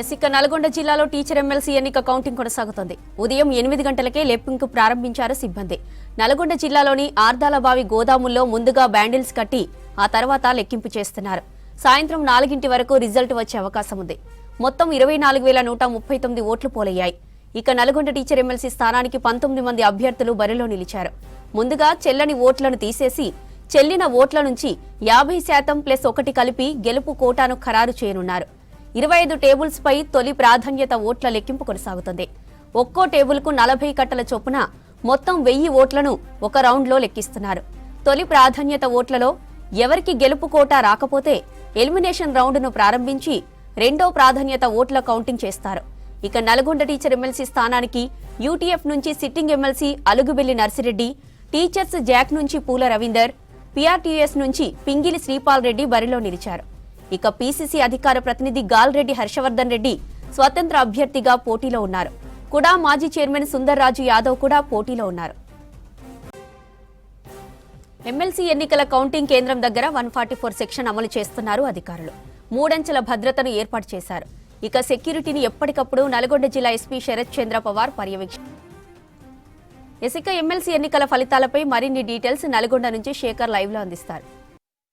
Yes Nalgonda జిల్లాలో teacher MLC ఎన్నిక counting కొనసాగుతోంది. ఉదయం ఎనిమిది గంటలకే లెప్పింపు ప్రారంభించారు సిబ్బంది. నల్గొండ జిల్లాలోని ఆర్దాలబావి గోదాముల్లో ముందుగా బ్యాండిల్స్ కట్టి ఆ తర్వాత లెక్కింపు చేస్తున్నారు. సాయంత్రం నాలుగింటి వరకు రిజల్ట్ వచ్చే అవకాశం ఉంది. మొత్తం ఇరవై నాలుగు వేల నూట ముప్పై తొమ్మిది ఓట్లు పోలయ్యాయి. ఇక నల్గొండ టీచర్ ఎమ్మెల్సీ స్థానానికి పంతొమ్మిది మంది అభ్యర్థులు బరిలో నిలిచారు. ముందుగా చెల్లని ఓట్లను తీసేసి చెల్లిన ఓట్ల నుంచి యాభై శాతం ప్లస్ ఒకటి కలిపి గెలుపు కోటాను ఖరారు చేయనున్నారు. ఇరవై ఐదు టేబుల్స్ పై తొలి ప్రాధాన్యత ఓట్ల లెక్కింపు కొనసాగుతుంది. ఒక్కో టేబుల్కు నలభై కట్టల చొప్పున మొత్తం వెయ్యి ఓట్లను ఒక రౌండ్లో లెక్కిస్తున్నారు. తొలి ప్రాధాన్యత ఓట్లలో ఎవరికి గెలుపు కోటా రాకపోతే ఎలిమినేషన్ రౌండ్ను ప్రారంభించి రెండో ప్రాధాన్యత ఓట్ల కౌంటింగ్ చేస్తారు. ఇక నల్గొండ టీచర్ ఎమ్మెల్సీ స్థానానికి యూటీఎఫ్ నుంచి sitting MLC Alugubelli Narsireddy teachers JAC నుంచి పూల రవీందర్ పీఆర్టీఎస్ నుంచి పింగిలి శ్రీపాల్ రెడ్డి బరిలో నిలిచారు. ఇక పీసీసీ అధికార ప్రతినిధి గాల్రెడ్డి హర్షవర్ధన్ రెడ్డి స్వతంత్ర అభ్యర్థిగా పోటీలో ఉన్నారు. కూడా మాజీ చైర్మన్ సుందర్రాజు యాదవ్ కూడా పోటీలో ఉన్నారు. ఎమ్మెల్సీ ఎన్నికల కౌంటింగ్ కేంద్రం దగ్గర వన్ ఫార్టీ ఫోర్ సెక్షన్ అమలు చేస్తున్నారు అధికారులు. మూడంచెల భద్రతను ఏర్పాటు చేశారు. ఇక సెక్యూరిటీని ఎప్పటికప్పుడు నల్గొండ జిల్లా ఎస్పీ శరత్ చంద్ర పవార్ పర్యవేక్ష ఎసిక ఎమ్మెల్సీ ఎన్నికల ఫలితాలపై మరిన్ని డీటెయిల్స్ నల్గొండ నుంచి శేఖర్ లైవ్లో అందిస్తారు.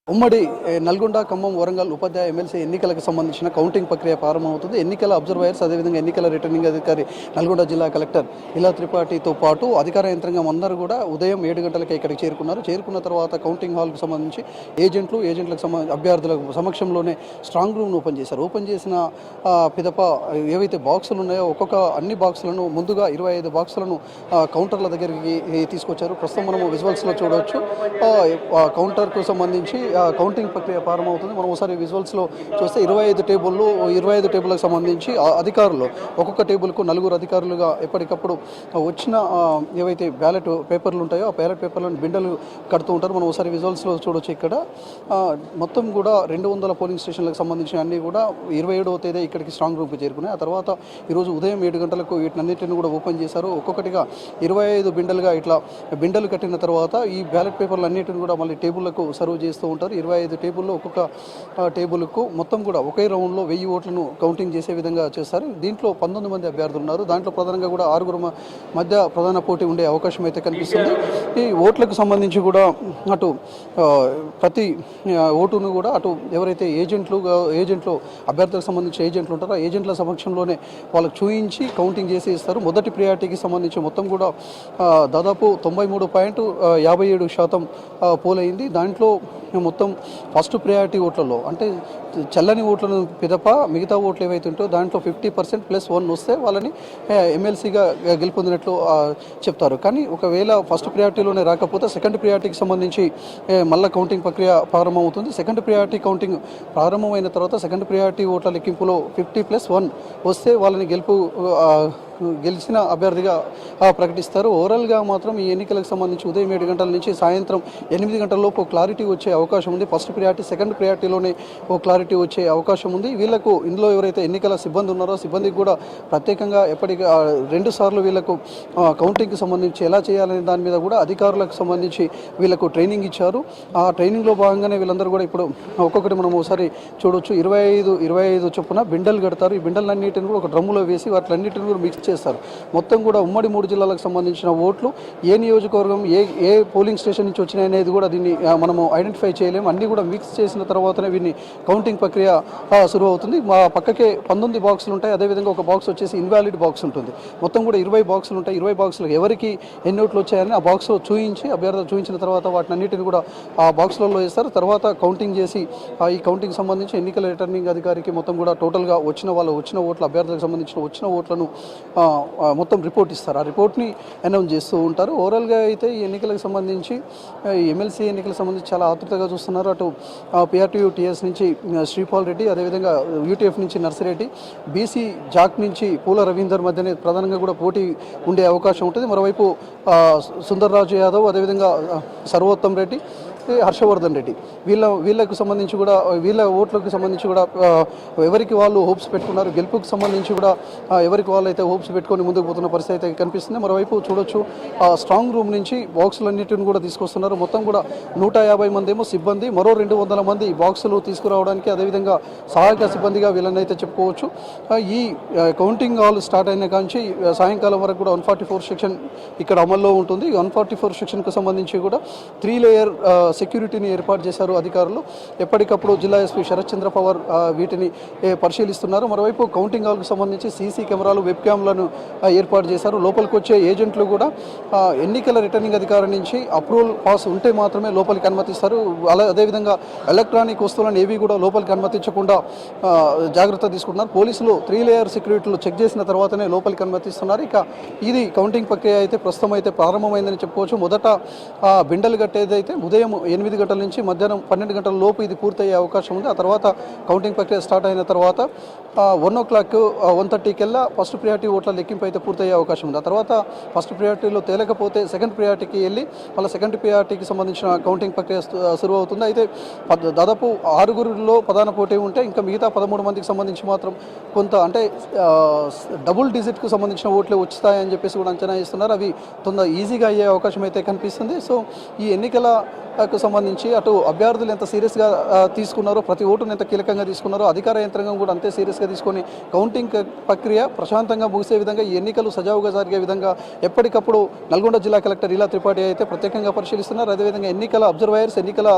ఉమ్మడి నల్గొండ ఖమ్మం వరంగల్ ఉపాధ్యాయ ఎమ్మెల్సీ ఎన్నికలకు సంబంధించిన కౌంటింగ్ ప్రక్రియ ప్రారంభమవుతుంది. ఎన్నికల అబ్జర్వర్స్ అదేవిధంగా ఎన్నికల రిటర్నింగ్ అధికారి నల్గొండ జిల్లా కలెక్టర్ ఇలా త్రిపాఠితో పాటు అధికార యంత్రాంగం అందరూ కూడా ఉదయం ఏడు గంటలకే ఇక్కడికి చేరుకున్నారు. చేరుకున్న తర్వాత కౌంటింగ్ హాల్కు సంబంధించి ఏజెంట్లు ఏజెంట్లకు సంబంధించి అభ్యర్థుల సమక్షంలోనే స్ట్రాంగ్ రూమ్ను ఓపెన్ చేశారు. ఓపెన్ చేసిన పిదప ఏవైతే బాక్సులు ఉన్నాయో ఒక్కొక్క అన్ని బాక్సులను ముందుగా ఇరవై ఐదు బాక్సులను కౌంటర్ల దగ్గరికి తీసుకొచ్చారు. ప్రస్తుతం మనము విజువల్స్లో చూడవచ్చు కౌంటర్కు సంబంధించి కౌంటింగ్ ప్రక్రియ ప్రారంభమవుతుంది. మనం ఒకసారి విజువల్స్లో చూస్తే ఇరవై ఐదు టేబుల్లు ఇరవై ఐదు టేబుల్కి సంబంధించి ఆ అధికారులు ఒక్కొక్క టేబుల్కు నలుగురు అధికారులుగా ఎప్పటికప్పుడు వచ్చిన ఏవైతే బ్యాలెట్ పేపర్లు ఉంటాయో ఆ బ్యాలెట్ పేపర్లను బిండలు కడుతూ ఉంటారు. మనం ఒకసారి విజువల్స్లో చూడొచ్చు ఇక్కడ. మొత్తం కూడా రెండు వందల పోలింగ్ స్టేషన్లకు సంబంధించిన అన్ని కూడా ఇరవై ఏడవ తేదీ ఇక్కడికి స్ట్రాంగ్ రూమ్కి చేరుకున్నాయి. ఆ తర్వాత ఈరోజు ఉదయం ఏడు గంటలకు వీటినన్నింటిని కూడా ఓపెన్ చేశారు. ఒక్కొక్కటిగా ఇరవై ఐదు బిండలుగా ఇట్లా బిండలు కట్టిన తర్వాత ఈ బ్యాలెట్ పేపర్లు అన్నిటిని కూడా మళ్ళీ టేబుల్లకు సర్వ్ చేస్తూ ఉంటారు. ఇరవై ఐదు టేబుల్లో ఒక్కొక్క టేబుల్కు మొత్తం కూడా ఒకే రౌండ్లో వెయ్యి ఓట్లను కౌంటింగ్ చేసే విధంగా చేస్తారు. దీంట్లో పంతొమ్మిది మంది అభ్యర్థులు ఉన్నారు దాంట్లో ప్రధానంగా కూడా ఆరుగురు మధ్య ప్రధాన పోటీ ఉండే అవకాశం అయితే కనిపిస్తుంది. ఈ ఓట్లకు సంబంధించి కూడా అటు ప్రతి ఓటును కూడా అటు ఎవరైతే ఏజెంట్లు ఏజెంట్లు అభ్యర్థులకు సంబంధించి ఏజెంట్లు ఉంటారో ఆ ఏజెంట్ల సమక్షంలోనే వాళ్ళకు చూయించి కౌంటింగ్ చేసి ఇస్తారు. మొదటి ప్రియారిటీకి సంబంధించి మొత్తం కూడా దాదాపు తొంభై మూడు పాయింట్ యాభై ఏడు శాతం పోలైంది. దాంట్లో మొత్తం ఫస్ట్ ప్రియారిటీ ఓట్లలో అంటే చల్లని ఓట్లను పిదప మిగతా ఓట్లు ఏవైతే ఉంటో దాంట్లో ఫిఫ్టీ పర్సెంట్ ప్లస్ వన్ వస్తే వాళ్ళని ఎమ్మెల్సీగా గెలుపొందినట్లు చెప్తారు. కానీ ఒకవేళ ఫస్ట్ ప్రియారిటీలోనే రాకపోతే సెకండ్ ప్రియారిటీకి సంబంధించి ఏ, మళ్ళా కౌంటింగ్ ప్రక్రియ ప్రారంభమవుతుంది. సెకండ్ ప్రియారిటీ కౌంటింగ్ ప్రారంభమైన తర్వాత సెకండ్ ప్రియారిటీ ఓట్ల లెక్కింపులో ఫిఫ్టీ ప్లస్ వన్ వస్తే వాళ్ళని గెలుపు గెలిచిన అభ్యర్థిగా ప్రకటిస్తారు. ఓవరాల్గా మాత్రం ఈ ఎన్నికలకు సంబంధించి ఉదయం ఏడు గంటల నుంచి సాయంత్రం ఎనిమిది గంటల లోపు క్లారిటీ వచ్చే అవకాశం ఉంది. ఫస్ట్ ప్రియారిటీ సెకండ్ ప్రియారిటీలోనే ఓ క్లారిటీ వచ్చే అవకాశం ఉంది. వీళ్ళకు ఇందులో ఎవరైతే ఎన్నికల సిబ్బంది ఉన్నారో సిబ్బందికి కూడా ప్రత్యేకంగా ఎప్పటికీ రెండు సార్లు వీళ్ళకు కౌంటింగ్కి సంబంధించి ఎలా చేయాలనే దాని మీద కూడా అధికారులకు సంబంధించి వీళ్ళకు ట్రైనింగ్ ఇచ్చారు. ఆ ట్రైనింగ్లో భాగంగానే వీళ్ళందరూ కూడా ఇప్పుడు ఒక్కొక్కటి మనం ఒకసారి చూడొచ్చు. ఇరవై ఐదు ఇరవై ఐదు చొప్పున బిండలు కడతారు. ఈ బిండలన్నిటిని కూడా ఒక డ్రమ్ములో వేసి వాటిలన్నిటిని కూడా మిక్స్ చేస్తారు మొత్తం కూడా ఉమ్మడి మూడు జిల్లాలకు సంబంధించిన ఓట్లు ఏ నియోజకవర్గం ఏ ఏ పోలింగ్ స్టేషన్ నుంచి వచ్చినాయి అనేది కూడా దీన్ని మనము ఐడెంటిఫై చేయలేము. అన్నీ కూడా మిక్స్ చేసిన తర్వాతనే వీన్ని కౌంటింగ్ ప్రక్రియ ఆ, అవుతుంది. మా పక్కకే పంతొమ్మిది బాక్సులు ఉంటాయి. అదేవిధంగా ఒక బాక్స్ వచ్చేసి ఇన్వాలిడ్ బాక్స్ ఉంటుంది. మొత్తం కూడా ఇరవై బాక్సులు ఉంటాయి. ఇరవై బాక్సులు ఎవరికి ఎన్ని ఓట్లు వచ్చాయని ఆ బాక్స్ చూయించి అభ్యర్థులు చూపించిన తర్వాత వాటిని అన్నిటిని కూడా ఆ బాక్స్లలో వేస్తారు. తర్వాత కౌంటింగ్ చేసి ఈ కౌంటింగ్ సంబంధించి ఎన్నికల రిటర్నింగ్ అధికారికి మొత్తం కూడా టోటల్గా వచ్చిన వాళ్ళు వచ్చిన ఓట్ల అభ్యర్థులకు సంబంధించిన వచ్చిన ఓట్లను మొత్తం రిపోర్ట్ ఇస్తారు. ఆ రిపోర్ట్ని అనౌన్స్ చేస్తూ ఉంటారు. ఓవరాల్గా అయితే ఈ ఎన్నికలకు సంబంధించి ఎమ్మెల్సీ ఎన్నికలకు సంబంధించి చాలా ఆతృతగా చూస్తున్నారు. అటు పిఆర్టీయూ టీఎస్ నుంచి శ్రీపాల్ రెడ్డి అదేవిధంగా యూటీఎఫ్ నుంచి నర్సిరెడ్డి బీసీ జాక్ నుంచి పూల రవీందర్ మధ్యనే ప్రధానంగా కూడా పోటీ ఉండే అవకాశం ఉంటుంది. మరోవైపు సుందర్రాజు యాదవ్ అదేవిధంగా సర్వోత్తం సర్వోత్తమ్ రెడ్డి హర్షవర్ధన్ రెడ్డి. వీళ్ళ వీళ్ళకు సంబంధించి కూడా వీళ్ళ ఓట్లకు సంబంధించి కూడా ఎవరికి వాళ్ళు హోప్స్ పెట్టుకున్నారు గెలుపుకు సంబంధించి కూడా ఎవరికి వాళ్ళు అయితే హోప్స్ పెట్టుకొని ముందుకు పోతున్న పరిస్థితి అయితే కనిపిస్తుంది. మరోవైపు చూడొచ్చు ఆ స్ట్రాంగ్ రూమ్ నుంచి బాక్సులన్నిటిని కూడా తీసుకొస్తున్నారు. మొత్తం కూడా నూట యాభై మంది ఏమో సిబ్బంది మరో రెండు వందల మంది బాక్సులు తీసుకురావడానికి అదేవిధంగా సహాయక సిబ్బందిగా వీళ్ళనైతే చెప్పుకోవచ్చు. ఈ కౌంటింగ్ హాల్ స్టార్ట్ అయిన కాంచి సాయంకాలం వరకు కూడా వన్ ఫార్టీ ఫోర్ సెక్షన్ ఇక్కడ అమల్లో ఉంటుంది. వన్ ఫార్టీ ఫోర్ సెక్షన్కు సంబంధించి కూడా త్రీ లేయర్ సెక్యూరిటీని ఏర్పాటు చేశారు అధికారులు. ఎప్పటికప్పుడు జిల్లా ఎస్పీ శరత్ చంద్ర పవార్ వీటిని పరిశీలిస్తున్నారు. మరోవైపు కౌంటింగ్ హాల్కు సంబంధించి సీసీ కెమెరాలు వెబ్ క్యామ్లను ఏర్పాటు చేశారు. లోపలికి వచ్చే ఏజెంట్లు కూడా ఎన్నికల రిటర్నింగ్ అధికారి నుంచి అప్రూవల్ పాస్ ఉంటే మాత్రమే లోపలికి అనుమతిస్తారు. అలా అదేవిధంగా ఎలక్ట్రానిక్ వస్తువులను ఏవి కూడా లోపలికి అనుమతించకుండా జాగ్రత్త తీసుకుంటున్నారు. పోలీసులు త్రీ లేయర్ సెక్యూరిటీలు చెక్ చేసిన తర్వాతనే లోపలికి అనుమతిస్తున్నారు. ఇక ఇది కౌంటింగ్ ప్రక్రియ అయితే ప్రస్తుతం అయితే ప్రారంభమైందని చెప్పుకోవచ్చు. మొదట బిండలు కట్టేదైతే ఉదయం ఎనిమిది గంటల నుంచి మధ్యాహ్నం పన్నెండు గంటల లోపు ఇది పూర్తయ్యే అవకాశం ఉంది. ఆ తర్వాత కౌంటింగ్ ప్రక్రియ స్టార్ట్ అయిన తర్వాత వన్ ఓ క్లాక్ వన్ థర్టీకెల్లా ఫస్ట్ ప్రియారిటీ ఓట్ల లెక్కింపు అయితే పూర్తయ్యే అవకాశం ఉంది. ఆ తర్వాత ఫస్ట్ ప్రియారిటీలో తేలకపోతే సెకండ్ ప్రియారిటీకి వెళ్ళి మళ్ళీ సెకండ్ ప్రియారిటీకి సంబంధించిన కౌంటింగ్ ప్రక్రియ సు- సురువు అవుతుంది. అయితే దాదాపు ఆరుగురులో ప్రధాన పోటీ ఉంటే ఇంకా మిగతా పదమూడు మందికి సంబంధించి మాత్రం కొంత అంటే డబుల్ డిజిట్కు సంబంధించిన ఓట్లు వచ్చుతాయని చెప్పేసి కూడా అంచనా ఇస్తున్నారు అవి తొందర ఈజీగా అయ్యే అవకాశం అయితే కనిపిస్తుంది. సో ఈ ఎన్నికల ఎన్నికలకు సంబంధించి అటు అభ్యర్థులు ఎంత సీరియస్గా తీసుకున్నారో ప్రతి ఓటును ఎంత కీలకంగా తీసుకున్నారో అధికార యంత్రాంగం కూడా అంతే సీరియస్గా తీసుకొని కౌంటింగ్ ప్రక్రియ ప్రశాంతంగా ముగిసే విధంగా ఈ ఎన్నికలు సజావుగా జరిగే విధంగా ఎప్పటికప్పుడు నల్గొండ జిల్లా కలెక్టర్ ఇలా త్రిపాఠి అయితే ప్రత్యేకంగా పరిశీలిస్తున్నారు. అదేవిధంగా ఎన్నికల అబ్జర్వైర్స్ ఎన్నికల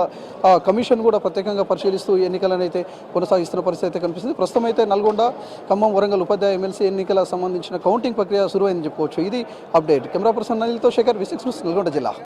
కమిషన్ కూడా ప్రత్యేకంగా పరిశీలిస్తూ ఈ ఎన్నికలను అయితే కొనసాగిస్తున్న పరిస్థితి అయితే కనిపిస్తుంది. ప్రస్తుతం అయితే నల్గొండ ఖమ్మం వరంగల్ ఉపాధ్యాయ ఎమ్మెల్సీ ఎన్నికల సంబంధించిన కౌంటింగ్ ప్రక్రియ సురువైందని చెప్పుకోవచ్చు ఇది update. Camera person అనిల్తో Shekhar V six news Nalgonda జిల్లా.